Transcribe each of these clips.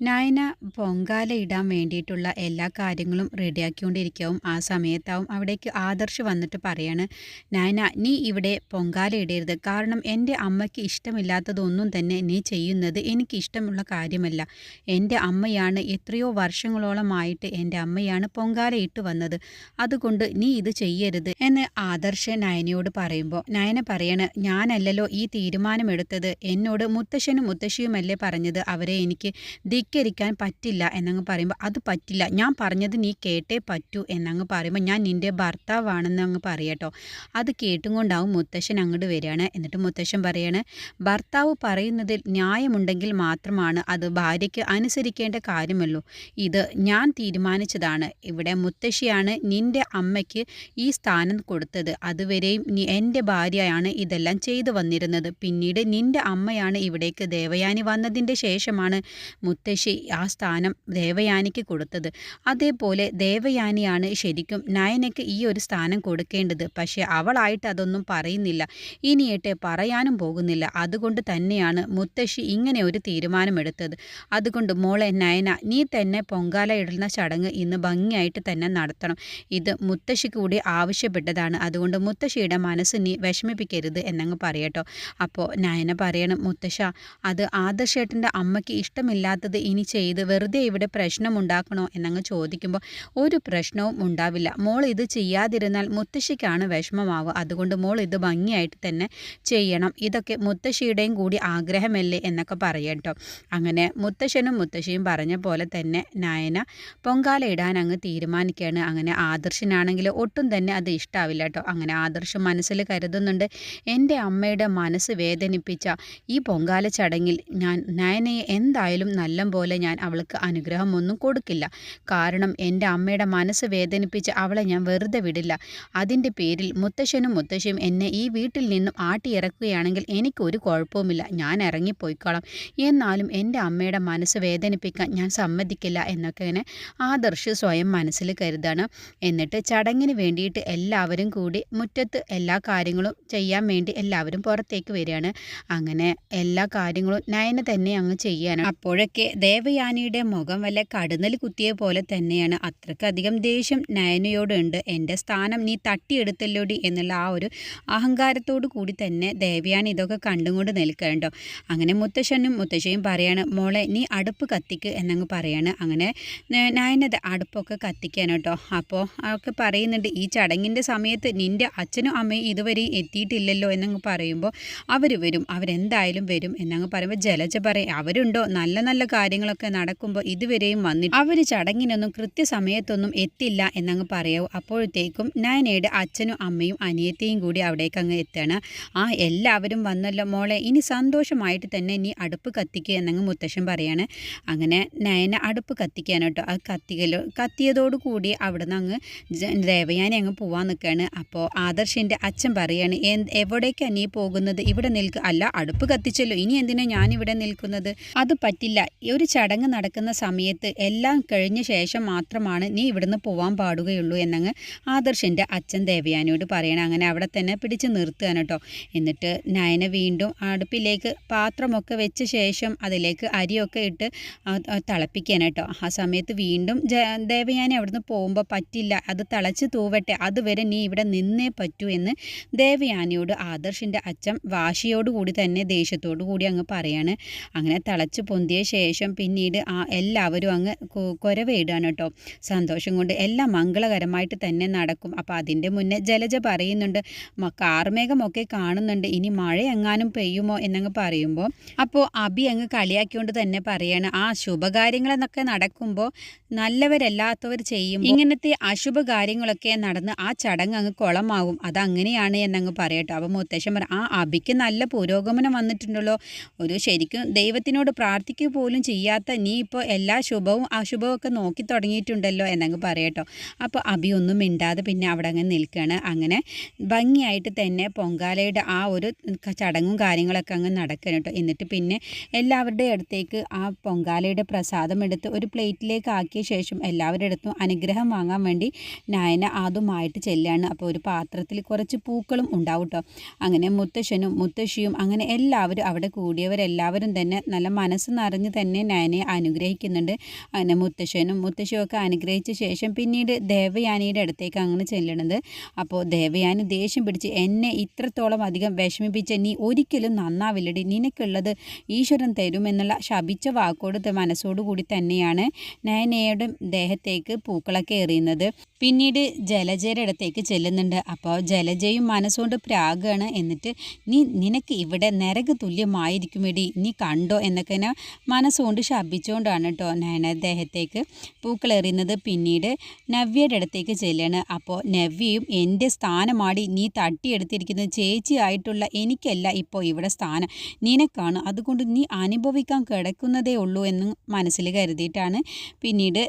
നയന പൊങ്കാല ഇടാൻ വേണ്ടിയിട്ടുള്ള എല്ലാ കാര്യങ്ങളും റെഡിയാക്കിക്കൊണ്ടിരിക്കാവും. ആ സമയത്താവും അവിടേക്ക് ആദർശ് വന്നിട്ട് പറയാണ് നയന നീ ഇവിടെ പൊങ്കാല ഇടരുത്. കാരണം എന്റെ അമ്മയ്ക്ക് ഇഷ്ടമില്ലാത്തതൊന്നും തന്നെ നീ ചെയ്യുന്നത് എനിക്ക് ഇഷ്ടമുള്ള കാര്യമല്ല. എന്റെ അമ്മയാണ് എത്രയോ വർഷങ്ങളോളമായിട്ട് എന്റെ അമ്മയാണ് പൊങ്കാല ഇട്ട് വന്നത്. അതുകൊണ്ട് നീ ഇത് ചെയ്യരുത് എന്ന് ആദർശ് നയനയോട് പറയുമ്പോൾ നയന പറയാണ് ഞാനല്ലല്ലോ ഈ തീരുമാനമെടുത്തത്. എന്നോട് മുത്തശ്ശനും മുത്തശ്ശിയുമല്ലേ പറഞ്ഞത്. അവരെ എനിക്ക് ധിക്കരിക്കാൻ പറ്റില്ല എന്നങ്ങ് പറയുമ്പോൾ അത് പറ്റില്ല. ഞാൻ പറഞ്ഞത് നീ കേട്ടേ പറ്റൂ എന്നങ്ങ് പറയുമ്പോൾ ഞാൻ നിന്റെ ഭർത്താവാണെന്ന് അങ്ങ് പറയട്ടോ. അത് കേട്ടും കൊണ്ടാവും മുത്തശ്ശൻ അങ്ങോട്ട് വരികയാണ്. എന്നിട്ട് മുത്തശ്ശൻ പറയാണ് ഭർത്താവ് പറയുന്നതിൽ ന്യായമുണ്ടെങ്കിൽ മാത്രമാണ് അത് ഭാര്യയ്ക്ക് അനുസരിക്കേണ്ട കാര്യമല്ലോ ഇത് ഞാൻ തീരുമാനിച്ചതാണ്. ഇവിടെ മുത്തശ്ശിയാണ് നിന്റെ അമ്മയ്ക്ക് ഈ സ്ഥാനം കൊടുത്തത്. അതുവരെയും എന്റെ ഭാര്യയാണ് ഇതെല്ലാം ചെയ്തു വന്നിരുന്നത്. പിന്നീട് നിന്റെ അമ്മയാണ് ഇവിടേക്ക് ദേവയാനി വന്നതിന്റെ ശേഷമാണ് മുത്തശ്ശി ആ സ്ഥാനം ദേവയാനിക്ക് കൊടുത്തത്. അതേപോലെ ദേവയാനിയാണ് ശരിക്കും നയനയ്ക്ക് ഈ ഒരു സ്ഥാനം കൊടുക്കേണ്ടത്. പക്ഷേ അവളായിട്ട് അതൊന്നും പറയുന്നില്ല. ഇനിയട്ടെ പറയാനും പോകുന്നില്ല. അതുകൊണ്ട് തന്നെയാണ് മുത്തശ്ശി ഇങ്ങനെ ഒരു തീരുമാനമെടുത്തത്. അതുകൊണ്ട് മോളെ നയന നീ തന്നെ പൊങ്കാല ഇടുന്ന ചടങ്ങ് ഇന്ന് ഭംഗിയായിട്ട് തന്നെ നടത്തണം. ഇത് മുത്തശ്ശി കൂടി ആവശ്യപ്പെട്ടതാണ്. അതുകൊണ്ട് മുത്തശ്ശിയുടെ മനസ്സ് നീ വിഷമിപ്പിക്കരുത് എന്നങ്ങ് പറയട്ടോ. അപ്പോൾ നയന പറയണം മുത്തശ്ശ അത് ആദർശേട്ടന്റെ അമ്മയ്ക്ക് ഇഷ്ടമില്ലാത്തത് ഇനി ചെയ്ത് വെറുതെ ഇവിടെ പ്രശ്നമുണ്ടാക്കണോ എന്നങ്ങ് ചോദിക്കുമ്പോൾ ഒരു പ്രശ്നവും ഉണ്ടാവില്ല. മോൾ ഇത് ചെയ്യാതിരുന്നാൽ മുത്തശ്ശിക്കാണ് വിഷമമാവുക. അതുകൊണ്ട് മോൾ ഇത് ഭംഗിയായിട്ട് തന്നെ ചെയ്യണം. ഇതൊക്കെ മുത്തശ്ശിയുടെയും കൂടി ആഗ്രഹമല്ലേ എന്നൊക്കെ പറയട്ടോ അങ്ങനെ മുത്തശ്ശനും മുത്തശ്ശിയും പറഞ്ഞ പോലെ തന്നെ നയന പൊങ്കാല ഇടാൻ അങ്ങ് തീരുമാനിക്കുകയാണ് അങ്ങനെ ആദർശനാണെങ്കിൽ ഒട്ടും തന്നെ അത് ഇഷ്ടാവില്ല കേട്ടോ അങ്ങനെ ആദർശം മനസ്സിൽ കരുതുന്നുണ്ട്. എന്റെ അമ്മയുടെ മനസ്സ് വേദനിപ്പിച്ച ഈ പൊങ്കാല ചടങ്ങിൽ ഞാൻ നയനയെ എന്തായാലും നല്ല പോലെ ഞാൻ അവൾക്ക് അനുഗ്രഹമൊന്നും കൊടുക്കില്ല. കാരണം എന്റെ അമ്മയുടെ മനസ്സ് വേദനിപ്പിച്ച് അവളെ ഞാൻ വെറുതെ വിടില്ല. അതിന്റെ പേരിൽ മുത്തശ്ശനും മുത്തശ്ശിയും എന്നെ ഈ വീട്ടിൽ നിന്നും ആട്ടിയിറക്കുകയാണെങ്കിൽ എനിക്കൊരു കുഴപ്പവുമില്ല. ഞാൻ ഇറങ്ങിപ്പോയിക്കോളാം. എന്നാലും എന്റെ അമ്മയുടെ മനസ്സ് വേദനിപ്പിക്കാൻ ഞാൻ സമ്മതിക്കില്ല എന്നൊക്കെ ഇങ്ങനെ ആദർശ് സ്വയം മനസ്സിൽ കരുതാണ്. എന്നിട്ട് ചടങ്ങിന് വേണ്ടിയിട്ട് എല്ലാവരും കൂടി മുറ്റത്ത് എല്ലാ കാര്യങ്ങളും ചെയ്യാൻ വേണ്ടി എല്ലാവരും പുറത്തേക്ക് വരികയാണ്. അങ്ങനെ എല്ലാ കാര്യങ്ങളും നയന തന്നെ അങ്ങ് ചെയ്യാനാണ്. അപ്പോഴൊക്കെ ദേവയാനിയുടെ മുഖം വല്ല കടുന്നൽ കുത്തിയ പോലെ തന്നെയാണ്. അത്രക്കധികം ദേഷ്യം നയനയോടുണ്ട്. എന്റെ സ്ഥാനം നീ തട്ടിയെടുത്തല്ലോടി എന്നുള്ള ആ ഒരു അഹങ്കാരത്തോടു കൂടി തന്നെ ദേവയാനി ഇതൊക്കെ കണ്ടുകൊണ്ട് നിൽക്കണ്ടോ? അങ്ങനെ മുത്തശ്ശനും മുത്തശ്ശിയും പറയാണ് മോളെ നീ അടുപ്പ് കത്തിക്ക് എന്നങ്ങ് പറയാണ്. അങ്ങനെ നയനത് അടുപ്പൊക്കെ കത്തിക്കാൻ കേട്ടോ. അപ്പോൾ അവർക്ക് പറയുന്നുണ്ട് ഈ ചടങ്ങിന്റെ സമയത്ത് നിന്റെ അച്ഛനും അമ്മയും ഇതുവരെ എത്തിയിട്ടില്ലല്ലോ എന്നങ്ങ് പറയുമ്പോൾ അവർ വരും. അവരെന്തായാലും വരും. എന്നങ്ങ് പറയുമ്പോൾ ജലജ പറയും അവരുണ്ടോ? നല്ല നല്ല കാര്യങ്ങളൊക്കെ നടക്കുമ്പോൾ ഇതുവരെയും വന്നിട്ട് അവർ ചടങ്ങിനൊന്നും കൃത്യസമയത്തൊന്നും എത്തില്ല എന്നങ്ങ് പറയാവൂ അപ്പോഴത്തേക്കും നയനയുടെ അച്ഛനും അമ്മയും അനിയത്തെയും കൂടി അവിടേക്ക് അങ്ങ് എത്തണം. ആ എല്ലാവരും വന്നല്ലോ മോളെ ഇനി സന്തോഷമായിട്ട് തന്നെ നീ അടുപ്പ് കത്തിക്കുക എന്നങ്ങ് മുത്തശ്ശൻ പറയാണ്. അങ്ങനെ നയന അടുപ്പ് കത്തിക്കാൻ ആ അത് കത്തിക്കലോ കത്തിയതോടു കൂടി അവിടുന്ന് അങ്ങ് ദേവയാനി അങ്ങ് പോവാൻ നിൽക്കുകയാണ് അപ്പോൾ ആദർശിന്റെ അച്ഛൻ പറയാണ് എവിടേക്കാണ് നീ പോകുന്നത്? ഇവിടെ നിൽക്കുക അല്ല അടുപ്പ് കത്തിച്ചല്ലോ. ഇനി എന്തിനാണ് ഞാനിവിടെ നിൽക്കുന്നത്? അത് പറ്റില്ല. ഒരു ചടങ്ങ് നടക്കുന്ന സമയത്ത് എല്ലാം കഴിഞ്ഞ ശേഷം മാത്രമാണ് നീ ഇവിടുന്ന് പോവാൻ പാടുകയുള്ളൂ എന്നങ്ങ് ആദർശിന്റെ അച്ഛൻ ദേവയാനിയോട് പറയണം. അങ്ങനെ അവിടെ തന്നെ പിടിച്ച് നിർത്തുകയാണ് കേട്ടോ. എന്നിട്ട് നയന വീണ്ടും അടുപ്പിലേക്ക് പാത്രമൊക്കെ വെച്ച ശേഷം അതിലേക്ക് അരിയൊക്കെ ഇട്ട് തിളപ്പിക്കാൻ കേട്ടോ. ആ സമയത്ത് വീണ്ടും ദേവയാനി അവിടുന്ന് പോകുമ്പോൾ പറ്റില്ല. അത് തിളച്ച് തൂവട്ടെ. അതുവരെ നീ ഇവിടെ നിന്നേ പറ്റൂ എന്ന് ദേവയാനിയോട് ആദർശിന്റെ അച്ഛൻ വാശിയോടുകൂടി തന്നെ ദേഷ്യത്തോടു കൂടി അങ്ങ് പറയാണ്. അങ്ങനെ തിളച്ച് പൊന്തിയ ശേഷം പിന്നീട് ആ എല്ലാവരും അങ്ങ് കുരവിടുകയാണ് കേട്ടോ സന്തോഷം കൊണ്ട് എല്ലാം മംഗളകരമായിട്ട് തന്നെ നടക്കും. അപ്പോൾ അതിന്റെ മുന്നേ ജലജ പറയുന്നുണ്ട് കാർമേഘമൊക്കെ കാണുന്നുണ്ട്. ഇനി മഴ എങ്ങാനും പെയ്യുമോ? എന്നങ്ങ് പറയുമ്പോൾ അപ്പോൾ അബി അങ്ങ് കളിയാക്കിക്കൊണ്ട് തന്നെ പറയാണ് ആ ശുഭകാര്യങ്ങളെന്നൊക്കെ നടക്കുമ്പോൾ നല്ലവരല്ലാത്തവർ ചെയ്യും ഇങ്ങനത്തെ അശുഭ കാര്യങ്ങളൊക്കെ നടന്ന് ആ ചടങ്ങ് അങ്ങ് കുളമാവും. അതങ്ങനെയാണ് എന്നങ്ങ് പറയട്ടോ അപ്പോൾ മുത്തശ്ശൻ പറ ആ അബിക്ക് നല്ല പുരോഗമനം വന്നിട്ടുണ്ടല്ലോ. ഒരു ശരിക്കും ദൈവത്തിനോട് പ്രാർത്ഥിക്കുക പോലും ചെയ്യും ചെയ്യാത്ത നീ ഇപ്പോൾ എല്ലാ ശുഭവും അശുഭവും ഒക്കെ നോക്കി തുടങ്ങിയിട്ടുണ്ടല്ലോ എന്നങ്ങ് പറയട്ടോ. അപ്പോൾ അബി ഒന്നും മിണ്ടാതെ പിന്നെ അവിടെ അങ്ങ് നിൽക്കുകയാണ് അങ്ങനെ ഭംഗിയായിട്ട് തന്നെ പൊങ്കാലയുടെ ആ ഒരു ചടങ്ങും കാര്യങ്ങളൊക്കെ അങ്ങ് നടക്കണം കേട്ടോ. എന്നിട്ട് പിന്നെ എല്ലാവരുടെ അടുത്തേക്ക് ആ പൊങ്കാലയുടെ പ്രസാദം എടുത്ത് ഒരു പ്ലേറ്റിലേക്ക് ആക്കിയ ശേഷം എല്ലാവരുടെ അടുത്തും അനുഗ്രഹം വാങ്ങാൻ വേണ്ടി നായന ആദ്യമായിട്ട് ചെല്ലുകയാണ് അപ്പോൾ ഒരു പാത്രത്തിൽ കുറച്ച് പൂക്കളും ഉണ്ടാവും കേട്ടോ. അങ്ങനെ മുത്തശ്ശനും മുത്തശ്ശിയും അങ്ങനെ എല്ലാവരും അവിടെ കൂടിയവരെല്ലാവരും തന്നെ നല്ല മനസ്സ് നിറഞ്ഞ് തന്നെ നയനെ അനുഗ്രഹിക്കുന്നുണ്ട്. അങ്ങനെ മുത്തശ്ശനും മുത്തശ്ശനും ഒക്കെ അനുഗ്രഹിച്ച ശേഷം പിന്നീട് ദേവയാനിയുടെ അടുത്തേക്ക് അങ്ങനെ ചെല്ലണത്. അപ്പോൾ ദേവയാനി ദേഷ്യം പിടിച്ച് എന്നെ ഇത്രത്തോളം അധികം വിഷമിപ്പിച്ച നീ ഒരിക്കലും നന്നാവില്ലടി. നിനക്കുള്ളത് ഈശ്വരൻ തരുമെന്നുള്ള ശപിച്ച വാക്കോട് മനസ്സോടുകൂടി തന്നെയാണ് നയനയുടെ ദേഹത്തേക്ക് പൂക്കളൊക്കെ എറിയുന്നത്. പിന്നീട് ജലജയുടെ അടുത്തേക്ക് ചെല്ലുന്നുണ്ട്. അപ്പോൾ ജലജയും മനസ്സുകൊണ്ട് പ്രാഗാണ്. എന്നിട്ട് നീ നിനക്ക് ഇവിടെ നരക തുല്യമായിരിക്കുമെടി നീ കണ്ടോ? എന്നൊക്കെ മനസ്സുകൊണ്ട് ശപിച്ചുകൊണ്ടാണ് കേട്ടോ നയന ദേഹത്തേക്ക് പൂക്കൾ എറിയുന്നത് പിന്നീട് നവ്യയുടെ അടുത്തേക്ക് ചെല്ലാണ് അപ്പോൾ നവ്യയും എന്റെ സ്ഥാനമാടി നീ തട്ടിയെടുത്തിരിക്കുന്നത് ചേച്ചിയായിട്ടുള്ള എനിക്കല്ല ഇപ്പോൾ ഇവിടെ സ്ഥാനം. നിനക്കാണ്. അതുകൊണ്ട് നീ അനുഭവിക്കാൻ കിടക്കുന്നതേ ഉള്ളൂ എന്ന് മനസ്സിൽ കരുതിയിട്ടാണ് പിന്നീട്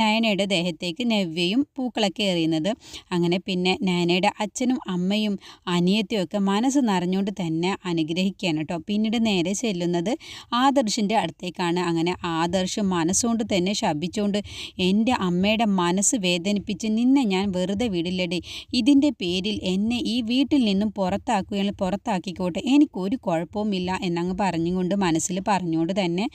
നയനയുടെ ദേഹത്തേക്ക് നവ്യയും പൂക്കളൊക്കെ എറിയുന്നത്. അങ്ങനെ പിന്നെ നയനയുടെ അച്ഛനും അമ്മയും അനിയത്തിയും ഒക്കെ മനസ്സ് നിറഞ്ഞുകൊണ്ട് തന്നെ അനുഗ്രഹിക്കുകയാണ് കേട്ടോ പിന്നീട് നേരെ ചെല്ലുന്നത് ആദർശിന്റെ അടുത്തേക്കാണ്. അങ്ങനെ ആദർശ് മനസ്സുകൊണ്ട് തന്നെ ശപിച്ചുകൊണ്ട് എന്റെ അമ്മയുടെ മനസ്സ് വേദനിപ്പിച്ച് നിന്നെ ഞാൻ വെറുതെ വിടില്ലടി. ഇതിന്റെ പേരിൽ എന്നെ ഈ വീട്ടിൽ നിന്നും പുറത്താക്കുകയാണെങ്കിൽ പുറത്താക്കിക്കോട്ടെ. എനിക്കൊരു കുഴപ്പവുമില്ല എന്നങ്ങ് പറഞ്ഞുകൊണ്ട് മനസ്സിൽ പറഞ്ഞുകൊണ്ട് തന്നെ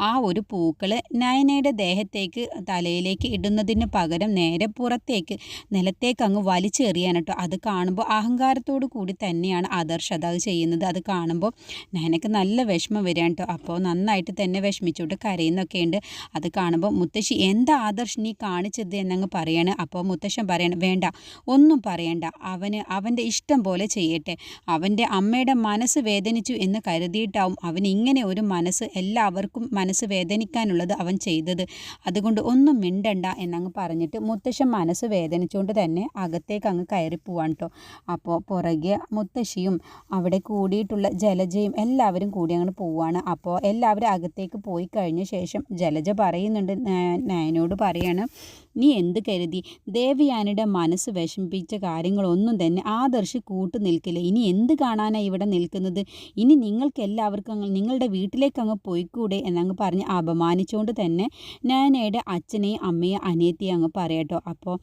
ആ ഒരു പൂക്കൾ നയനയുടെ ദേഹത്തേക്ക് തലയിലേക്ക് ഇടുന്നതിന് പകരം നേരെ പുറത്തേക്ക് നിലത്തേക്ക് അങ്ങ് വലിച്ചെറിയാൻ കേട്ടോ. അത് കാണുമ്പോൾ അഹങ്കാരത്തോടു കൂടി തന്നെയാണ് ആദർശ് അത് ചെയ്യുന്നത്. അത് കാണുമ്പോൾ നയനക്ക് നല്ല വിഷമം വരികയാണ് കേട്ടോ. അപ്പോൾ നന്നായിട്ട് തന്നെ വിഷമിച്ചുകൊണ്ട് കരയുന്നൊക്കെ ഉണ്ട് അത് കാണുമ്പോൾ മുത്തശ്ശി എന്താ ആദർശ് നീ കാണിച്ചത്? എന്നങ്ങ് പറയാണ്. അപ്പോൾ മുത്തശ്ശൻ പറയണം വേണ്ട ഒന്നും പറയണ്ട. അവന് അവന്റെ ഇഷ്ടം പോലെ ചെയ്യട്ടെ. അവന്റെ അമ്മയുടെ മനസ്സ് വേദനിച്ചു എന്ന് കരുതിയിട്ടാവും അവൻ ഇങ്ങനെ ഒരു മനസ്സ് എല്ലാവർക്കും മനസ്സ് വേദനിക്കാനുള്ളത് അവൻ ചെയ്തത്. അതുകൊണ്ട് ഒന്നും മിണ്ടണ്ട എന്നങ്ങ് പറഞ്ഞിട്ട് മുത്തശ്ശൻ മനസ്സ് വേദനിച്ചുകൊണ്ട് തന്നെ അകത്തേക്ക് അങ്ങ് കയറി പോവാണ് കേട്ടോ. അപ്പോൾ പുറകെ മുത്തശ്ശിയും അവിടെ കൂടിയിട്ടുള്ള ജലജയും എല്ലാവരും കൂടി അങ്ങോട്ട് പോവുകയാണ് അപ്പോൾ എല്ലാവരും അകത്തേക്ക് പോയി കഴിഞ്ഞ ശേഷം ജലജ പറയുന്നുണ്ട് നയനോട് പറയാണ് നീ എന്ത് കരുതി? ദേവയാനിയുടെ മനസ്സ് വിഷമിപ്പിച്ച കാര്യങ്ങളൊന്നും തന്നെ ആദർശി കൂട്ടു നിൽക്കില്ല. ഇനി എന്ത് കാണാനാണ് ഇവിടെ നിൽക്കുന്നത്? ഇനി നിങ്ങൾക്ക് എല്ലാവർക്കും നിങ്ങളുടെ വീട്ടിലേക്ക് അങ്ങ് പോയിക്കൂടെ എന്നങ്ങ് പറഞ്ഞ് അപമാനിച്ചുകൊണ്ട് തന്നെ നയനയുടെ അച്ഛനെയും അമ്മയും അനിയത്തിയും അങ്ങ് പറയട്ടോ അപ്പോൾ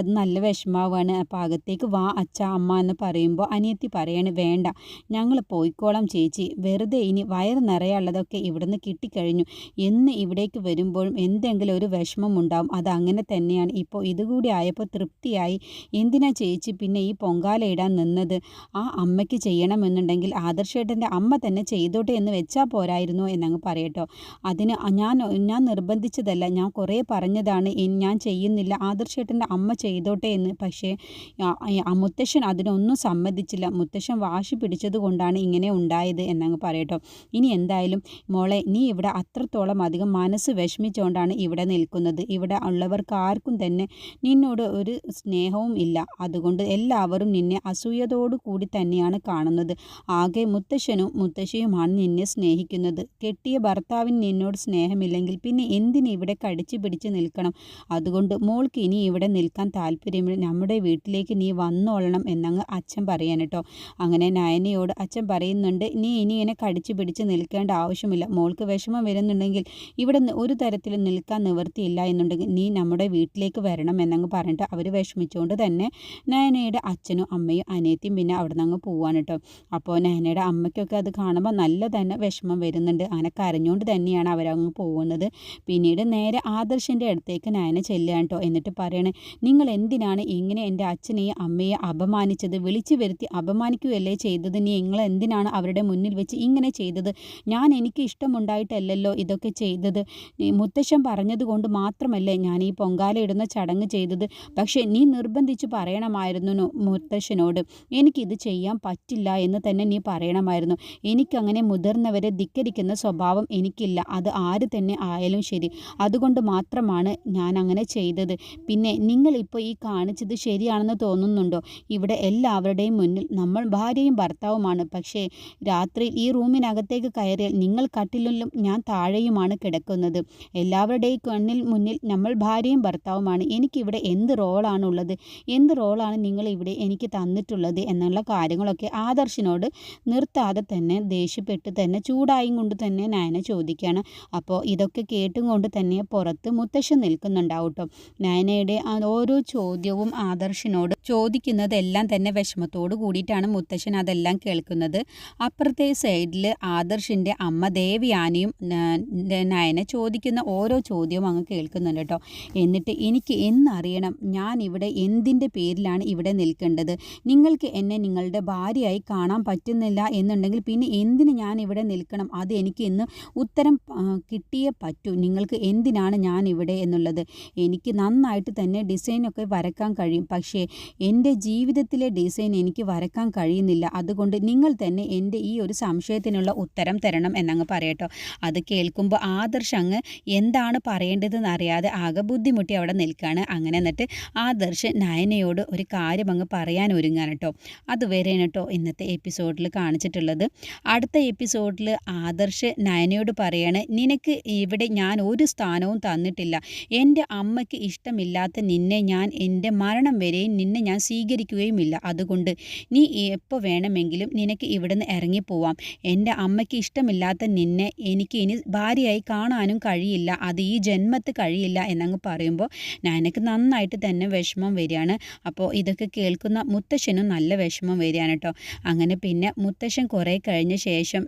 അത് നല്ല വിഷമാവാണ് അപ്പോൾ അകത്തേക്ക് വാ അച്ഛ അമ്മ എന്ന് പറയുമ്പോൾ അനിയത്തി പറയാണ് വേണ്ട ഞങ്ങൾ പോയിക്കോളാം ചേച്ചി. വെറുതെ ഇനി വയറ് നിറയുള്ളതൊക്കെ ഇവിടുന്ന് കിട്ടിക്കഴിഞ്ഞു. എന്ന് ഇവിടേക്ക് വരുമ്പോഴും എന്തെങ്കിലും ഒരു വിഷമം ഉണ്ടാവും. അത് അങ്ങനെ തന്നെയാണ്. ഇപ്പോൾ ഇതുകൂടി ആയപ്പോൾ തൃപ്തിയായി. എന്തിനാ ചേച്ചി പിന്നെ ഈ പൊങ്കാല ഇടാൻ നിന്നത്? ആ അമ്മയ്ക്ക് ചെയ്യണമെന്നുണ്ടെങ്കിൽ ആദർശേട്ടന്റെ അമ്മ തന്നെ ചെയ്തോട്ടെ എന്ന് വെച്ചാൽ പോരായിരുന്നു എന്നങ്ങ് പറയട്ടോ. അതിന് ഞാൻ ഞാൻ നിർബന്ധിച്ചതല്ല. ഞാൻ കുറേ പറഞ്ഞതാണ്. ഞാൻ ചെയ്യുന്നില്ല. ആദർശേട്ടന്റെ അമ്മ ചെയ്തോട്ടെ എന്ന്. പക്ഷേ മുത്തശ്ശൻ അതിനൊന്നും സമ്മതിച്ചില്ല. മുത്തശ്ശൻ വാശി പിടിച്ചത് കൊണ്ടാണ് ഇങ്ങനെ ഉണ്ടായത് എന്നങ്ങ് പറയട്ടോ. ഇനി എന്തായാലും മോളെ നീ ഇവിടെ അത്രത്തോളം അധികം മനസ്സ് വിഷമിച്ചുകൊണ്ടാണ് ഇവിടെ നിൽക്കുന്നത്. ഇവിടെ ഉള്ളവർക്ക് ആർക്കും തന്നെ നിന്നോട് ഒരു സ്നേഹവും ഇല്ല. അതുകൊണ്ട് എല്ലാവരും നിന്നെ അസൂയതോടു കൂടി തന്നെയാണ് കാണുന്നത്. ആകെ മുത്തശ്ശനും മുത്തശ്ശിയുമാണ് നിന്നെ സ്നേഹിക്കുന്നത്. കെട്ടിയ ഭർത്താവിന് നിന്നോട് സ്നേഹമില്ലെങ്കിൽ പിന്നെ എന്തിന് ഇവിടെ കടിച്ചു പിടിച്ച് നിൽക്കണം? അതുകൊണ്ട് മോൾക്ക് ഇനി ഇവിടെ നിൽക്കാൻ താല്പര്യമില്ല. നമ്മുടെ വീട്ടിലേക്ക് നീ വന്നോളണം എന്നങ്ങ് അച്ഛൻ പറയാൻ അങ്ങനെ നയനയോട് അച്ഛൻ പറയുന്നുണ്ട് നീ ഇനി ഇങ്ങനെ കടിച്ചു പിടിച്ച് നിൽക്കേണ്ട ആവശ്യമില്ല. മോൾക്ക് വിഷമം വരുന്നുണ്ടെങ്കിൽ ഇവിടെ ഒരു തരത്തിലും നിൽക്കാൻ നിവൃത്തിയില്ല എന്നുണ്ടെങ്കിൽ നീ നമ്മുടെ വീട്ടിലേക്ക് വരണം എന്നങ്ങ് പറഞ്ഞിട്ട് അവർ വിഷമിച്ചുകൊണ്ട് തന്നെ നയനയുടെ അച്ഛനും അമ്മയും അനിയത്തിയും പിന്നെ അവിടെ നിന്ന് അങ്ങ് പോവാണ് കേട്ടോ അപ്പോൾ നയനയുടെ അമ്മയ്ക്കൊക്കെ അത് കാണുമ്പോൾ നല്ല തന്നെ വിഷമം വരുന്നുണ്ട്. അങ്ങനെ കരഞ്ഞുകൊണ്ട് തന്നെയാണ് അവരങ്ങ് പോകുന്നത് പിന്നീട് നേരെ ആദർശിന്റെ അടുത്തേക്ക് നയന ചെല്ലുകയാണ് കേട്ടോ എന്നിട്ട് പറയണേ നിങ്ങൾ എന്തിനാണ് ഇങ്ങനെ എന്റെ അച്ഛനെയും അമ്മയെ അപമാനിച്ചത്? വിളിച്ചു വരുത്തി അപമാനിക്കുകയല്ലേ ചെയ്തത്? നീ നിങ്ങൾ എന്തിനാണ് അവരുടെ മുന്നിൽ വെച്ച് ഇങ്ങനെ ചെയ്തത്? ഞാൻ എനിക്ക് ഇഷ്ടമുണ്ടായിട്ടല്ലല്ലോ ഇതൊക്കെ ചെയ്തത്. മുത്തശ്ശൻ പറഞ്ഞതുകൊണ്ട് മാത്രമല്ലേ ഞാൻ പൊങ്കാല ഇടുന്ന ചടങ്ങ് ചെയ്തത്. പക്ഷേ നീ നിർബന്ധിച്ച് പറയണമായിരുന്നു മുത്തശ്ശനോട്. എനിക്കിത് ചെയ്യാൻ പറ്റില്ല എന്ന് തന്നെ നീ പറയണമായിരുന്നു. എനിക്കങ്ങനെ മുതിർന്നവരെ ധിക്കരിക്കുന്ന സ്വഭാവം എനിക്കില്ല. അത് ആര് തന്നെ ആയാലും ശരി. അതുകൊണ്ട് മാത്രമാണ് ഞാൻ അങ്ങനെ ചെയ്തത്. പിന്നെ നിങ്ങൾ ഇപ്പോൾ ഈ കാണിച്ചത് ശരിയാണെന്ന് തോന്നുന്നുണ്ടോ? ഇവിടെ എല്ലാവരുടെയും മുന്നിൽ നമ്മൾ ഭാര്യയും ഭർത്താവുമാണ്. പക്ഷേ രാത്രി ഈ റൂമിനകത്തേക്ക് കയറിയാൽ നിങ്ങൾ കട്ടിലും ഞാൻ താഴെയുമാണ് കിടക്കുന്നത്. എല്ലാവരുടെയും കണ്ണിൽ മുന്നിൽ നമ്മൾ ഭാര്യയും ഭർത്താവുമാണ്. എനിക്കിവിടെ എന്ത് റോളാണുള്ളത്? എന്ത് റോളാണ് നിങ്ങൾ ഇവിടെ എനിക്ക് തന്നിട്ടുള്ളത്? എന്നുള്ള കാര്യങ്ങളൊക്കെ ആദർശിനോട് നിർത്താതെ തന്നെ ദേഷ്യപ്പെട്ട് തന്നെ ചൂടായും കൊണ്ട് തന്നെ നയന ചോദിക്കുകയാണ് അപ്പോൾ ഇതൊക്കെ കേട്ടും കൊണ്ട് തന്നെ പുറത്ത് മുത്തശ്ശൻ നിൽക്കുന്നുണ്ടാവും കേട്ടോ നയനയുടെ ഓരോ ചോദ്യവും ആദർശിനോട് ചോദിക്കുന്നതെല്ലാം തന്നെ വിഷമത്തോട് കൂടിയിട്ടാണ് മുത്തശ്ശൻ അതെല്ലാം കേൾക്കുന്നത്. അപ്പുറത്തെ സൈഡിൽ ആദർശിന്റെ അമ്മ ദേവിയാനയും നയനെ ചോദിക്കുന്ന ഓരോ ചോദ്യവും അങ്ങ് കേൾക്കുന്നുണ്ട് കേട്ടോ. എന്നിട്ട് എനിക്ക് എന്നറിയണം ഞാൻ ഇവിടെ എന്തിന്റെ പേരിലാണ് ഇവിടെ നിൽക്കേണ്ടത്? നിങ്ങൾക്ക് എന്നെ നിങ്ങളുടെ ഭാര്യയായി കാണാൻ പറ്റുന്നില്ല എന്നുണ്ടെങ്കിൽ പിന്നെ എന്തിന് ഞാൻ ഇവിടെ നിൽക്കണം? അത് എനിക്ക് ഇന്ന് ഉത്തരം കിട്ടിയേ പറ്റൂ. നിങ്ങൾക്ക് എന്തിനാണ് ഞാൻ ഇവിടെ എന്നുള്ളത്? എനിക്ക് നന്നായിട്ട് തന്നെ ഡിസൈനൊക്കെ വരക്കാൻ കഴിയും. പക്ഷേ എന്റെ ജീവിതത്തിലെ ഡിസൈൻ എനിക്ക് വരക്കാൻ കഴിയുന്നില്ല. അതുകൊണ്ട് നിങ്ങൾ തന്നെ എന്റെ ഈ ഒരു സംശയത്തിനുള്ള ഉത്തരം തരണം എന്നങ്ങ് പറയട്ടോ. അത് കേൾക്കുമ്പോൾ ആദർശ് അങ്ങ് എന്താണ് പറയേണ്ടതെന്ന് അറിയാതെ ആകെ ബുദ്ധിമുട്ടി അവിടെ നിൽക്കുകയാണ് അങ്ങനെ എന്നിട്ട് ആദർശ് നയനയോട് ഒരു കാര്യം അങ്ങ് പറയാൻ ഒരുങ്ങാൻ കേട്ടോ. അതുവരെയാണ് കേട്ടോ ഇന്നത്തെ എപ്പിസോഡിൽ കാണിച്ചിട്ടുള്ളത്. അടുത്ത എപ്പിസോഡിൽ ആദർശ് നയനയോട് പറയാണ് നിനക്ക് ഇവിടെ ഞാൻ ഒരു സ്ഥാനവും തന്നിട്ടില്ല. എന്റെ അമ്മയ്ക്ക് ഇഷ്ടമില്ലാത്ത നിന്നെ ഞാൻ എന്റെ മരണം വരെയും നിന്നെ ഞാൻ സ്വീകരിക്കുകയുമില്ല. അതുകൊണ്ട് നീ എപ്പോൾ വേണമെങ്കിലും നിനക്ക് ഇവിടുന്ന് ഇറങ്ങിപ്പോവാം. എന്റെ അമ്മയ്ക്ക് ഇഷ്ടമില്ലാത്ത നിന്നെ എനിക്ക് ഇനി ഭാര്യയായി കാണാനും കഴിയില്ല. അത് ഈ ജന്മത്ത് കഴിയില്ല എന്നങ്ങ് പറയുമ്പോൾ നയനക്ക് നന്നായിട്ട് തന്നെ വിഷമം വരികയാണ്. അപ്പോൾ ഇതൊക്കെ കേൾക്കുന്ന മുത്തശ്ശനും നല്ല വിഷമം വരികയാണ് കേട്ടോ. അങ്ങനെ പിന്നെ മുത്തശ്ശൻ കുറേ കഴിഞ്ഞ ശേഷം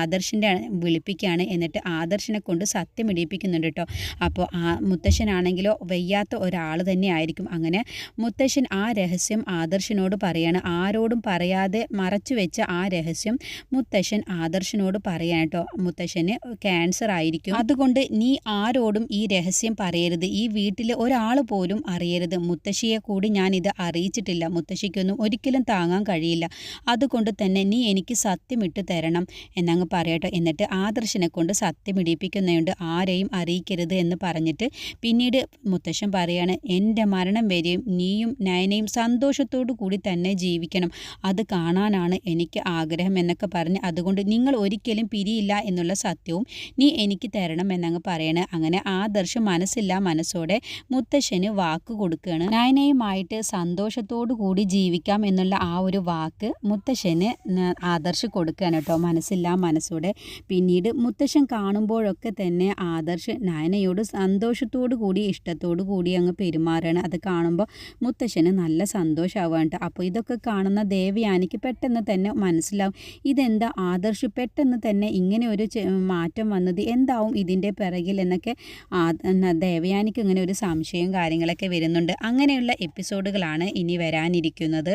ആദർശിന്റെ വിളിപ്പിക്കുകയാണ്. എന്നിട്ട് ആദർശിനെ കൊണ്ട് സത്യം ഇടിപ്പിക്കുന്നുണ്ട് കേട്ടോ. അപ്പോൾ ആ മുത്തശ്ശനാണെങ്കിലോ വയ്യാത്ത ഒരാൾ തന്നെ ആയിരിക്കും. അങ്ങനെ മുത്തശ്ശൻ ആ രഹസ്യം ആദർശിനോട് പറയാണ്. ആരോടും പറയാതെ മറച്ചു വെച്ച ആ രഹസ്യം മുത്തശ്ശൻ ആദർശനോട് പറയാൻ കേട്ടോ. മുത്തശ്ശന് ക്യാൻസർ ആയിരിക്കും. അതുകൊണ്ട് നീ ആരോടും ഈ രഹസ്യം പറയരുത്. ഈ വീട്ടിൽ ഒരാൾ പോലും അറിയരുത്. മുത്തശ്ശിയെ കൂടി ഞാനിത് അറിയിച്ചിട്ടില്ല. മുത്തശ്ശിക്കൊന്നും ഒരിക്കലും താങ്ങാൻ കഴിയില്ല. അതുകൊണ്ട് തന്നെ നീ എനിക്ക് സത്യമിട്ട് തരണം എന്നങ്ങ് പറയട്ടോ. എന്നിട്ട് ആദർശനെ കൊണ്ട് സത്യം ഇടിപ്പിക്കുന്നതുകൊണ്ട് ആരെയും അറിയിക്കരുത് എന്ന് പറഞ്ഞിട്ട് പിന്നീട് മുത്തശ്ശൻ പറയാണ് എന്റെ മരണം വരെയും നീയും നയനയും സന്തോഷത്തോടു കൂടി തന്നെ ജീവിക്കണം. അത് കാണാനാണ് എനിക്ക് ആഗ്രഹം എന്നൊക്കെ പറഞ്ഞ് അതുകൊണ്ട് നിങ്ങൾ ഒരിക്കലും പിരിയില്ല എന്നുള്ള സത്യവും നീ എനിക്ക് തരണം എന്നങ്ങ് പറയണേ. അങ്ങനെ ആദർശം മനസ്സില്ല മനസ്സോടെ മുത്തശ്ശന് വാക്ക് കൊടുക്കുകയാണ്. നയനയുമായിട്ട് സന്തോഷത്തോടു കൂടി ജീവിക്കാം എന്നുള്ള ആ ഒരു വാക്ക് മുത്തശ്ശന് ആദർശ് കൊടുക്കുകയാണ് കേട്ടോ. മനസ്സില്ല മനസ്സോടെ പിന്നീട് മുത്തശ്ശൻ കാണുമ്പോഴൊക്കെ തന്നെ ആദർശ് നയനയോട് സന്തോഷത്തോടു കൂടി ഇഷ്ടത്തോടു കൂടി അങ്ങ് പെരുമാറുകയാണ്. അത് കാണുമ്പോൾ മുത്തശ്ശന് നല്ല സന്തോഷമാവുകയാണ് അപ്പോൾ ഇതൊക്കെ കാണുന്ന ദേവയാനിക്ക് പെട്ടെന്ന് തന്നെ മനസ്സിലാവും ഇതെന്താ ആദർശ് പെട്ടെന്ന് തന്നെ ഇങ്ങനെ ഒരു മാറ്റം വന്നത്? എന്താവും ഇതിന്റെ പിറകിൽ? എന്നൊക്കെ ദേവയാനിക്ക് ഇങ്ങനെ ഒരു സംശയവും കാര്യങ്ങളൊക്കെ വരുന്നുണ്ട്. അങ്ങനെയുള്ള എപ്പിസോഡുകളാണ് ഇനി വരാനിരിക്കുന്നത്.